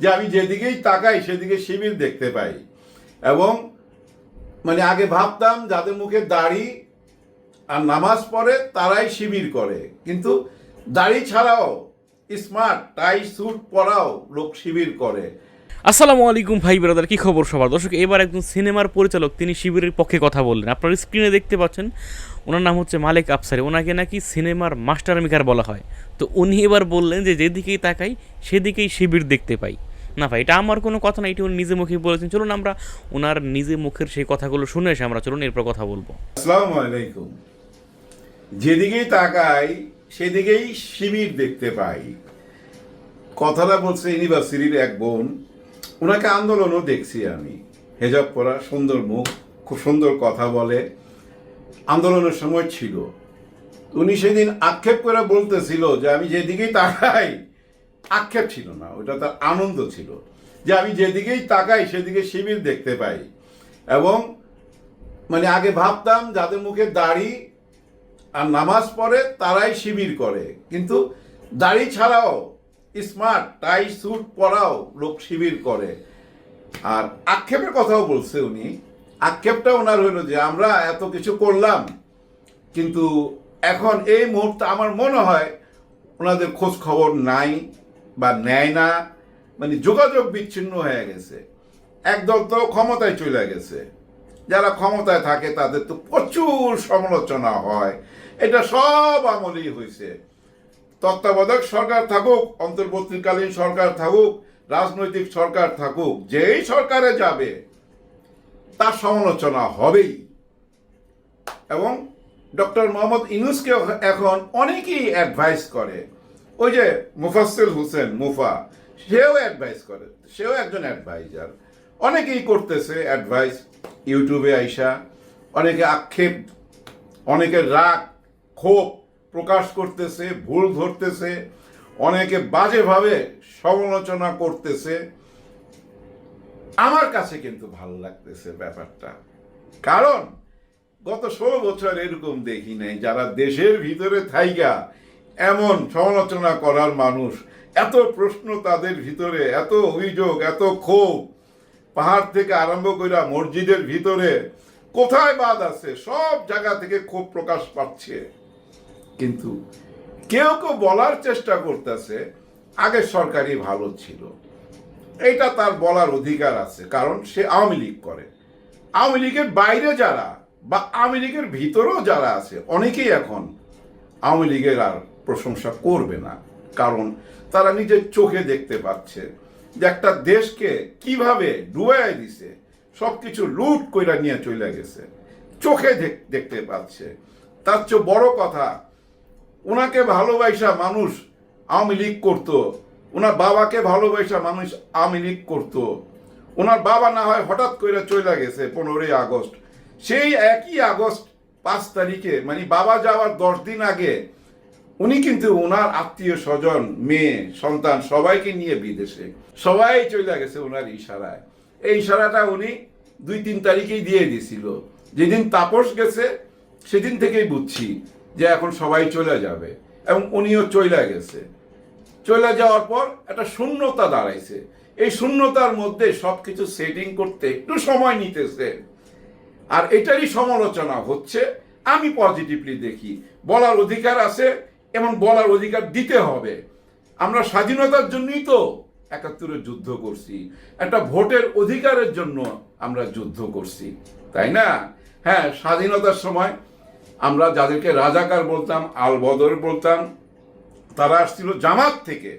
যে আমি যেদিকেই তাকাই, সেদিকে শিবির দেখতে পাই। এবং মানে আগে ভাবতাম, যাদের মুখে দাড়ি আর নামাজ পড়ে, তারাই শিবির করে। কিন্তু দাড়ি ছাড়াও, স্মার্ট, টাই স্যুট পরাও লোক শিবির করে। আসসালামু আলাইকুম ভাই ব্রাদার, কি খবর সবার? দর্শক, এবার একজন সিনেমার পরিচালক, তিনি শিবিরের পক্ষে কথা বললেন। আপনারা স্ক্রিনে দেখতে পাচ্ছেন, ওনার নাম হচ্ছে মালিক আফসারি। ওনাকে নাকি সিনেমার মাস্টার মেকার বলা হয়। তো উনি এবার বললেন যে, যেদিকেই তাকাই, সেদিকেই শিবির দেখতে পাই। না ভাই, এটা আমার কোনো কথা না এটি উনি নিজে মুখে বলেছেন। চলুন আমরা ওনার নিজে মুখের সেই কথাগুলো শুনে এসে আমরা চলুন, এরপর কথা বলব। আসসালামু আলাইকুম। যেদিকেই তাকাই, সেদিকেই শিবির দেখতে পাই। কথাটা বলছে ইউনিভার্সিটির এক বোন ওনাকে আন্দোলনও দেখছি আমি। হেজাব পরা, সুন্দর মুখ, খুব সুন্দর কথা বলে। আন্দোলনের সময় ছিল। উনি সেদিন আক্ষেপ করে বলতেছিল যে, আমি যেদিকেই তাকাই আক্ষেপ ছিল না, ওটা তার আনন্দ ছিল। যে আমি যেদিকেই তাকাই, সেদিকে শিবির দেখতে পাই। এবং মানে আগে ভাবতাম, যাদের মুখে দাড়ি আর নামাজ পড়ে, তারাই শিবির করে। কিন্তু দাড়ি ছাড়াও, স্মার্ট, টাই, স্যুট পরাও লোক শিবির করে। আর আক্ষেপের কথাও বলছে উনি। আক্ষেপটা ওনার হইল যে, আমরা এত কিছু করলাম, কিন্তু এখন এই মুহূর্তে আমার মনে হয়, ওনাদের খোঁজ খবর নাই। বা নেয় না মানে যোগাযোগ বিচ্ছিন্ন হয়ে গেছে। একদল তো ক্ষমতায় চলে গেছে। যারা ক্ষমতায় থাকে, তাদের তো প্রচুর সমালোচনা হয়। এটা সব আমলেই হয়েছে তত্ত্বাবধায়ক সরকার থাকুক, অন্তর্বর্তীকালীন সরকার থাকুক, রাজনৈতিক সরকার থাকুক, যেই সরকারে যাবে, তার সমালোচনা হবেই। এবং ডক্টর মোহাম্মদ ইনুসকে এখন অনেকেই অ্যাডভাইস করে ওই যে মুফাসিল হোসেন, মুফা, সেও অ্যাডভাইস করে, সেও একজন অ্যাডভাইজার অনেকেই করতেছে অ্যাডভাইস ইউটিউবে আইসা, অনেকে আক্ষেপ, অনেকে রাগ, ক্ষোভ প্রকাশ করতেছে, ভুল ধরতেছে, অনেকে বাজেভাবে সমালোচনা করতেছে। আমার কাছে কিন্তু ভালো লাগতেছে ব্যাপারটা। কারণ গত ষোলো বছর এরকম দেখি নাই, যারা দেশের ভিতরে থাইগা এমন সমালোচনা করার মানুষ, এত প্রশ্ন তাদের ভিতরে, এত অভিযোগ, এত ক্ষোভ, পাহাড় থেকে আরম্ভ করে মসজিদের ভিতরে, কোথায় বাদ আছে, সব জায়গা থেকে ক্ষোভ প্রকাশ পাচ্ছে। কিন্তু কেউ কেউ বলার চেষ্টা করতেছে আগের সরকারই ভালো ছিল। এটা তার বলার অধিকার আছে, কারণ সে আওয়ামী লীগ করে। আওয়ামী লীগের বাইরে যারা, বা আওয়ামী লীগের ভিতরেও যারা আছে, অনেকেই এখন আওয়ামী লীগের আর প্রশংসা করবে না। কারণ তারা নিজের চোখে দেখতে পাচ্ছে যে একটা দেশকে কীভাবে ডুবাই দিছে সব কিছু লুট কইরা নিয়ে চলে গেছে। চোখে দেখতে পাচ্ছে। তার চেয়ে বড় কথা ওনাকে ভালোবাসা মানুষ আওয়ামী লীগ করতো ওনার বাবাকে ভালোবাসা মানুষ আওয়ামী লীগ করতো। ওনার বাবা না হয় হঠাৎ করে চলে গেছে পনেরোই আগস্ট। সেই একই আগস্ট পাঁচ তারিখে মানে বাবা যাওয়ার দশ দিন আগে উনি কিন্তু ওনার আত্মীয় স্বজন, মেয়ে, সন্তান, সবাইকে নিয়ে বিদেশে। সবাই চলে গেছে ওনার ইশারায়। এই ইশারাটা উনি দুই তিন তারিখেই দিয়ে দিছিল। যেদিন তাপস গেছে, সেদিন থেকেই বুঝছি যে এখন সবাই চলে যাবে এবং উনিও চলে গেছে। চলে যাওয়ার পর একটা শূন্যতা দাঁড়াইছে। এই শূন্যতার মধ্যে সবকিছু সেটিং করতে একটু সময় নিতেছে। আর এটারই সমালোচনা হচ্ছে, আমি পজিটিভলি দেখি। বলার অধিকার আছে এবং বলার অধিকার দিতে হবে। আমরা স্বাধীনতার জন্যই তো একাত্তরে যুদ্ধ করছি। একটা ভোটের অধিকারের জন্য আমরা যুদ্ধ করছি, তাই না? হ্যাঁ স্বাধীনতার সময় আমরা যাদেরকে রাজাকার বলতাম, আল বদর বলতাম, তারা আসছিল জামাত থেকে।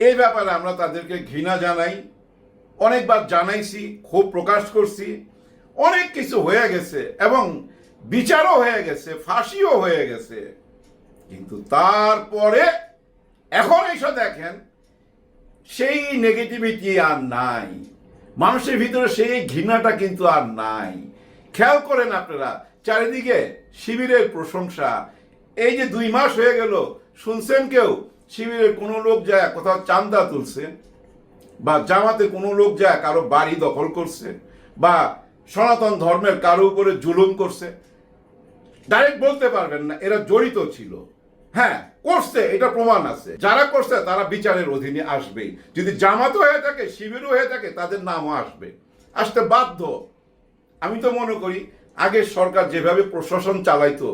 এই ব্যাপারে আমরা তাদেরকে ঘৃণা জানাই, অনেকবার জানাইছি, ক্ষোভ প্রকাশ করছি। অনেক কিছু হয়ে গেছে এবং বিচারও হয়ে গেছে, ফাঁসিও হয়ে গেছে। কিন্তু তারপরে এখন এসে দেখেন, সেই নেগেটিভিটি আর নাই। মানুষের ভিতরে সেই ঘৃণাটা কিন্তু আর নাই। খেয়াল করেন আপনারা, চারিদিকে শিবিরের প্রশংসা। এই যে দুই মাস হয়ে গেল, শুনছেন কেউ? শিবিরের কোনো লোক যায়, কোথাও চান্দা তুলছে, বা জামাতে কোনো লোক যায়, কারও বাড়ি দখল করছে, বা সনাতন ধর্মের কারও উপরে জুলুম করছে। ডাইরেক্ট বলতে পারবেন না, এরা জড়িত ছিল। হ্যাঁ করছে, এটা প্রমাণ আছে। যারা করছে, তারা বিচারের অধীনে আসবে। যদি জামাত হয়ে থাকে শিবির হয়ে থাকে, তাদের নামও আসবে। আসতে বাধ্য। আমি তো মনে করি আগের সরকার যেভাবে প্রশাসন চালাইতো,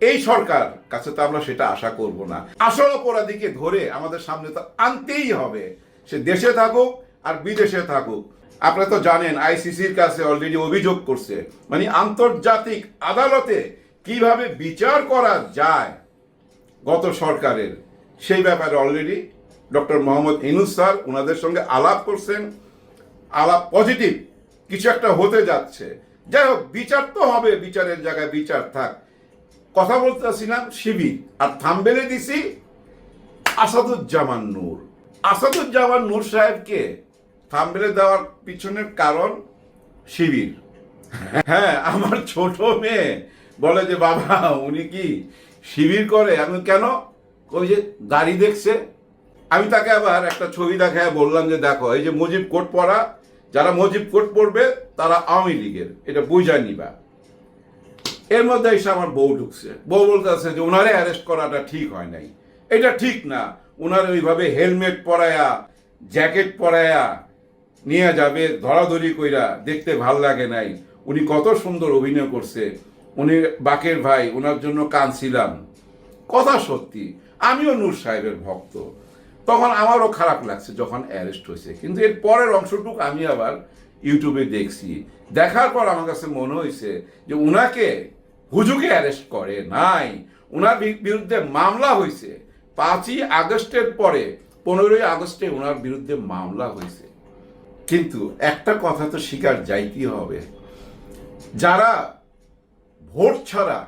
এই সরকার কাছে তো আমরা সেটা আশা করব না। আসল অপরাধীকে ধরে আমাদের সামনে তো আনতেই হবে। সে দেশে থাকুক আর বিদেশে থাকুক। আপনারা তো জানেন, আইসিসির কাছে অলরেডি অভিযোগ করছে। মানে আন্তর্জাতিক আদালতে কীভাবে বিচার করা যায়? গত সরকারের। সেই ব্যাপারে already doctor Mohammad Yunus sir ওনাদের সঙ্গে আলাপ করছেন। আলাপ পজিটিভ কিছু একটা হতে যাচ্ছে। যাই হোক, বিচার তো হবে, বিচারের জায়গায় বিচার থাক। কথা বলতেছিলাম শিবির। আর থামবেলে দিছি আসাদুজ্জামান নূর। আসাদুজ্জামান নূর সাহেবকে থামবেলে দেওয়ার পিছনের কারণ শিবির। হ্যাঁ আমার ছোট মেয়ে বলে যে, বাবা, উনি কি শিবির করে। আমি কেন? ওই যে গাড়ি দেখছে। আমি তাকে আবার একটা ছবি দেখায় বললাম যে, দেখো, এই যে মুজিব কোট পরা, যারা মুজিব কোট পরবে, তারা আওয়ামী লীগের। এটা বুঝা নিবা এর মধ্যে এসে আমার বউ ঢুকছে। বউ বলতেছে যে ওনারে অ্যারেস্ট করাটা ঠিক হয় নাই। এটা ঠিক না। ওনার ওইভাবে হেলমেট পরায়া জ্যাকেট পরায়া নিয়ে যাবে, ধরাধরি কইরা দেখতে ভালো লাগে নাই। উনি কত সুন্দর অভিনয় করছে। উনি বাকের ভাই ওনার জন্য কাঁদছিলাম। কথা সত্যি, আমিও নূর সাহেবের ভক্ত। তখন আমারও খারাপ লাগছে যখন অ্যারেস্ট হয়েছে। কিন্তু এর পরের অংশটুকু আমি আবার ইউটিউবে দেখছি। দেখার পর আমার কাছে মনে হয়েছে যে উনাকে হুজুকে অ্যারেস্ট করে নাই। উনার বি- বিরুদ্ধে মামলা হয়েছে। পাঁচই আগস্টের পরে, পনেরোই আগস্টে ওনার বিরুদ্ধে মামলা হয়েছে। কিন্তু একটা কথা তো স্বীকার যাইতেই হবে। যারা ভোট ছাড়া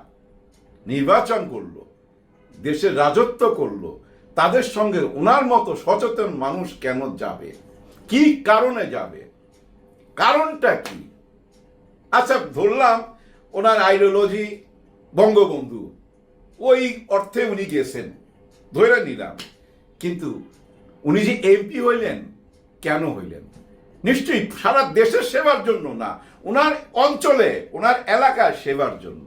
নির্বাচন করল, দেশের রাজত্ব করল, তাদের সঙ্গে ওনার মতো সচেতন মানুষ কেন যাবে? কি কারণে যাবে? কারণটা কি? আচ্ছা ধরলাম ওনার আইডিওলজি বঙ্গবন্ধু। ওই অর্থে উনি গেছেন, ধরে নিলাম। কিন্তু উনি যে এমপি হইলেন, কেন হইলেন? নিশ্চয়ই সারা দেশের সেবার জন্য না ওনার অঞ্চলে ওনার এলাকার সেবার জন্য।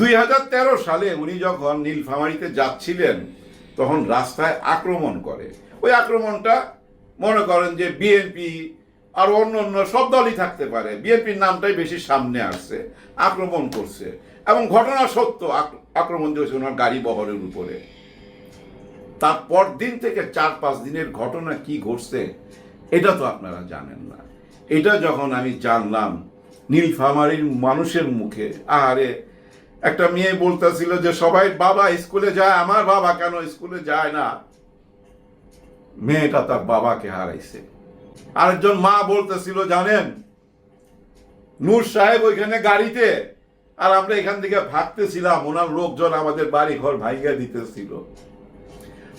দুই হাজার তেরো সালে উনি যখন নীলফামারিতে যাচ্ছিলেন, তখন রাস্তায় আক্রমণ করে। ওই আক্রমণটা মনে করেন যে বিএনপি আর অন্য অন্য সব দলই থাকতে পারে। বিএনপির নামটাই বেশি সামনে আসছে, আক্রমণ করছে। এবং ঘটনা সত্য আক্রমণ হয়েছে ওনার গাড়ি বহরের উপরে। তারপর দিন থেকে চার পাঁচ দিনের ঘটনা কি ঘটছে এটা তো আপনারা জানেন না। এটা যখন আমি জানলাম, নীলফামারীর মানুষের মুখে আরে একটা মেয়ে বলতেছিল যে, সবাই বাবা, স্কুলে যায়, আমার বাবা কেন স্কুলে যায় না? মেয়েটা তার বাবাকে হারাইছে। আরেকজন মা বলতেছিল, জানেন, নূর সাহেব ওইখানে গাড়িতে, আর আমরা এখান থেকে ভাগতেছিলাম, ওনার লোকজন আমাদের বাড়ি ঘর ভাইগা দিতেছিল।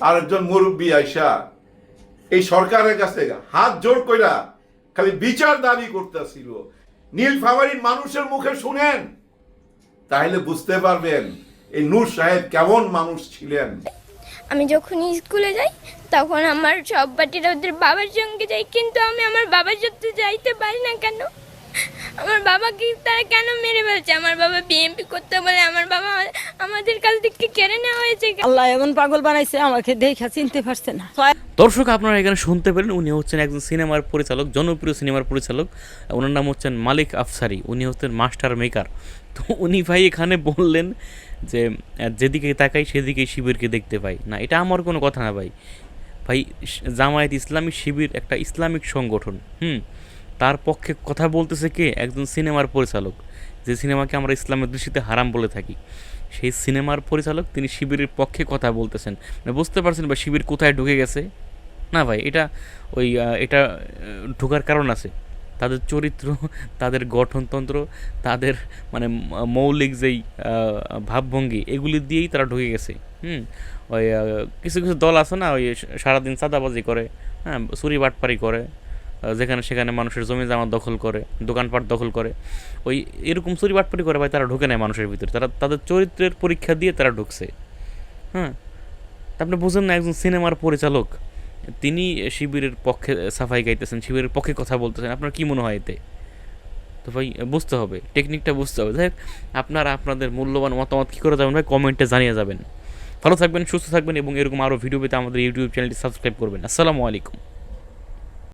আরেকজন মুরব্বী আইসা এই সরকারের কাছে হাত জোর কইরা খালি বিচার দাবি করতেছিল। নীলফামারীর মানুষের মুখে শুনেন, তাহলে বুঝতে পারবেন এই নূর সাহেব কেমন মানুষ ছিলেন। আমি যখন স্কুলে যাই, তখন আমার সব বাটিরা ওদের বাবার সঙ্গে যাই, কিন্তু আমি আমার বাবার সাথে যাইতে পারি না কেন? আমার বাবাকে তারা কেন মেরে ফেলছে? আমার বাবা বিএমপি করতে বলে আমার বাবা আমাদের কাছ থেকে কেড়ে নেওয়া হয়েছে। আল্লাহ এমন পাগল বানাইছে আমাকে দেখা চিনতে পারছে না। দর্শক আপনারা এখানে শুনতে পেলেন উনি হচ্ছেন একজন সিনেমার পরিচালক জনপ্রিয় সিনেমার পরিচালক ওনার নাম হচ্ছেন মালিক আফসারি উনি হচ্ছেন মাস্টার মেকার। তো উনি ভাই এখানে বললেন যে যেদিকে তাকাই সেদিকেই শিবিরকে দেখতে পাই। না এটা আমার কোনো কথা না ভাই। ভাই জামায়াত ইসলামী শিবির একটা ইসলামিক সংগঠন হুম? তার পক্ষে কথা বলতেছে কে? একজন সিনেমার পরিচালক। যে সিনেমাকে আমরা ইসলামের দৃষ্টিতে হারাম বলে থাকি। সেই সিনেমার পরিচালক তিনি শিবিরের পক্ষে কথা বলতেছেন। মানে বুঝতে পারছেন বা শিবির কোথায় ঢুকে গেছে? না ভাই, এটা ওই এটা ঢোকার কারণ আছে। তাদের চরিত্র, তাদের গঠনতন্ত্র, তাদের মানে মৌলিক যেই ভাবভঙ্গি, এগুলি দিয়েই তারা ঢুকে গেছে। হুম? ওই কিছু কিছু দল আছে না, ওই, সারাদিন চাঁদাবাজি করে হ্যাঁ চুরি বাটপারি করে। যেখানে সেখানে মানুষের জমি জামা দখল করে, দোকানপাট দখল করে। ওই এরকম চুরি বাটপারি করে ভাই, তারা ঢুকে নেয় মানুষের ভিতরে। তারা তাদের চরিত্রের পরীক্ষা দিয়ে তারা ঢুকছে। হ্যাঁ? আপনি বুঝেন না, একজন সিনেমার পরিচালক, তিনি শিবিরের পক্ষে সাফাই গাইতেছেন, শিবিরের পক্ষে কথা বলতেছেন। আপনার কী মনে হয় এতে? তো ভাই, বুঝতে হবে, টেকনিকটা বুঝতে হবে। যাই আপনারা আপনাদের মূল্যবান মতামত কী করে যাবেন ভাই, কমেন্টে জানিয়ে যাবেন। ভালো থাকবেন, সুস্থ থাকবেন এবং এরকম আরও ভিডিও পেতে আমাদের ইউটিউব চ্যানেলটি সাবস্ক্রাইব করবেন। আসসালামু আলাইকুম।